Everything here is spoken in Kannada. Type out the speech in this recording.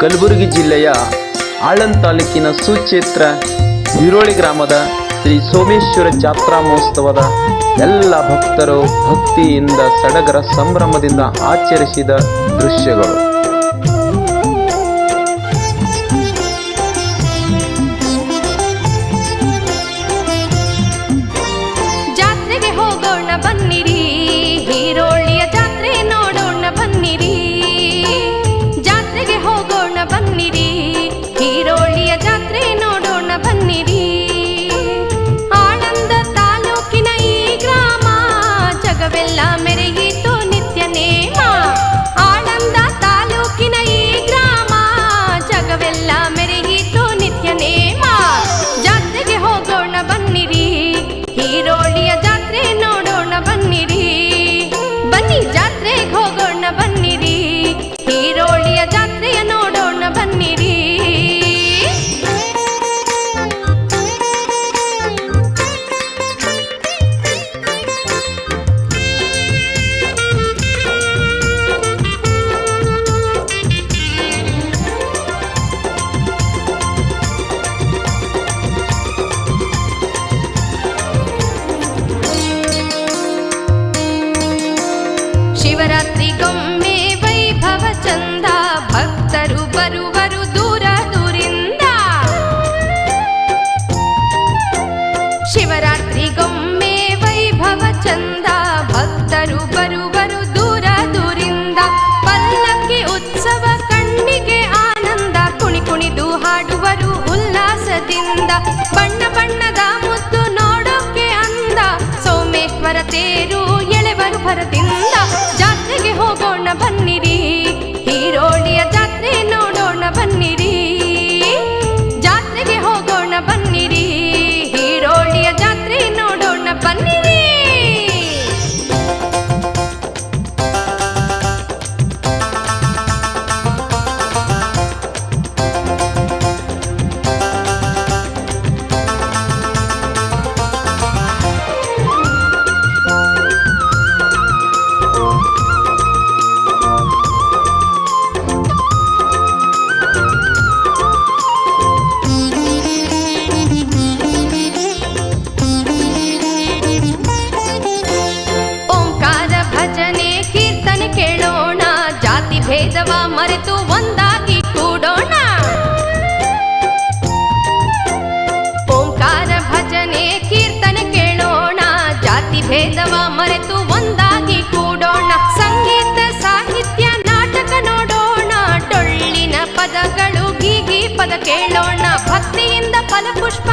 ಕಲಬುರಗಿ ಜಿಲ್ಲೆಯ ಆಳಂದ ತಾಲೂಕಿನ ಸುಕ್ಷೇತ್ರ ಹಿರೋಳಿ ಗ್ರಾಮದ ಶ್ರೀ ಸೋಮೇಶ್ವರ ಜಾತ್ರಾ ಮಹೋತ್ಸವದ ಎಲ್ಲ ಭಕ್ತರು ಭಕ್ತಿಯಿಂದ ಸಡಗರ ಸಂಭ್ರಮದಿಂದ ಆಚರಿಸಿದ ದೃಶ್ಯಗಳು. ಶಿವರಾತ್ರಿಗೊಮ್ಮೆ ವೈಭವ ಚಂದ, ಭಕ್ತರು ಬರುವರು ದೂರ ದೂರಿಂದ. ಶಿವರಾತ್ರಿಗೊಮ್ಮೆ ವೈಭವ ಚಂದ, ಭಕ್ತರು ಬರುವರು ದೂರ ದೂರಿಂದ. ಪಲ್ಲಕ್ಕಿ ಉತ್ಸವ ಕಣ್ಣಿಗೆ ಆನಂದ, ಕುಣಿ ಕುಣಿದು ಹಾಡುವರು ಉಲ್ಲಾಸದಿಂದ. ಬಣ್ಣ ಬಣ್ಣದ ಮುದ್ದು ನೋಡೋಕೆ ಅಂದ, ಸೋಮೇಶ್ವರ ತೇರು ಎಳೆವರು ಭರದಿಂದ. ಬನ್ನಿರಿ ಮರೆತು ಒಂದಾಗಿ ಕೂಡೋಣ. ಓಂಕಾರ ಭಜನೆ ಕೀರ್ತನೆ ಕೇಳೋಣ. ಜಾತಿ ಭೇದವ ಮರೆತು ಒಂದಾಗಿ ಕೂಡೋಣ. ಸಂಗೀತ, ಸಾಹಿತ್ಯ, ನಾಟಕ ನೋಡೋಣ. ಡೊಳ್ಳಿನ ಪದಗಳು ಗೀಗಿ ಪದ ಕೇಳೋಣ. ಭಕ್ತಿಯಿಂದ ಫಲಪುಷ್ಪ